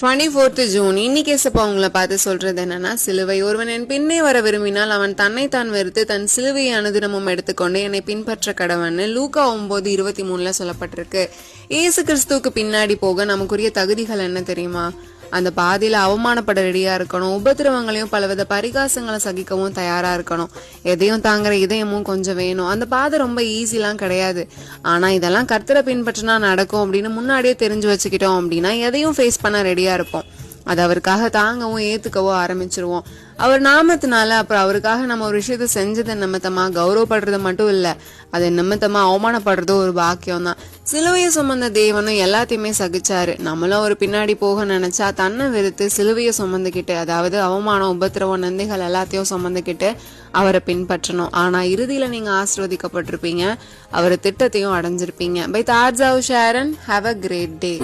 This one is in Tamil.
டுவெண்ட்டி ஃபோர்த்து ஜூன் இன்னைக்கு ஏசப்பா உங்களை பார்த்து சொல்றது என்னன்னா சிலுவை ஒருவன் என் பின்னே வர விரும்பினால் அவன் தன்னை தான் வெறுத்து தன் சிலுவையை அனுதினமும் எடுத்துக்கொண்டு என்னை பின்பற்ற கடவன்னு லூக்கா ஒன்பது இருபத்தி மூணுல சொல்லப்பட்டிருக்கு. ஏசு கிறிஸ்துவுக்கு பின்னாடி போக நமக்குரிய தகுதிகள் என்ன தெரியுமா? அந்த பாதையில அவமானப்பட ரெடியா இருக்கணும். உபத்திரவங்களையும் பலவித பரிகாசங்களை சகிக்கவும் தயாரா இருக்கணும். எதையும் தாங்குற இதயமும் கொஞ்சம் வேணும். அந்த பாதை ரொம்ப ஈஸிலாம் கிடையாது. ஆனா இதெல்லாம் கர்த்தரை பின்பற்றினா நடக்கும் அப்படின்னு முன்னாடியே தெரிஞ்சு வச்சுக்கிட்டோம் அப்படின்னா எதையும் ஃபேஸ் பண்ண ரெடியா இருப்போம். அது அவருக்காக தாங்கவும் ஏத்துக்கவோ ஆரம்பிச்சிருவோம். அவர் நாமத்தினால அப்புறம் அவருக்காக நம்ம ஒரு விஷயத்த செஞ்சதை நிமித்தமா கௌரவப்படுறது மட்டும் இல்ல அதை நிமித்தமா அவமானப்படுறதோ ஒரு பாக்கியம் தான் சிலுவையை சுமந்த தேவனும் எல்லாத்தையுமே சகிச்சாரு. நம்மளும் ஒரு பின்னாடி போக நினைச்சா தன்னை வெறுத்து சிலுவையை சுமந்துக்கிட்டு அதாவது அவமானம் உபத்திரவம் நந்திகள் எல்லாத்தையும் சுமந்துக்கிட்டு அவரை பின்பற்றணும். ஆனா இறுதியில நீங்க ஆசிர்வதிக்கப்பட்டிருப்பீங்க அவர் திட்டத்தையும் அடைஞ்சிருப்பீங்க. By தார்ஜாவ் Sharon have a great day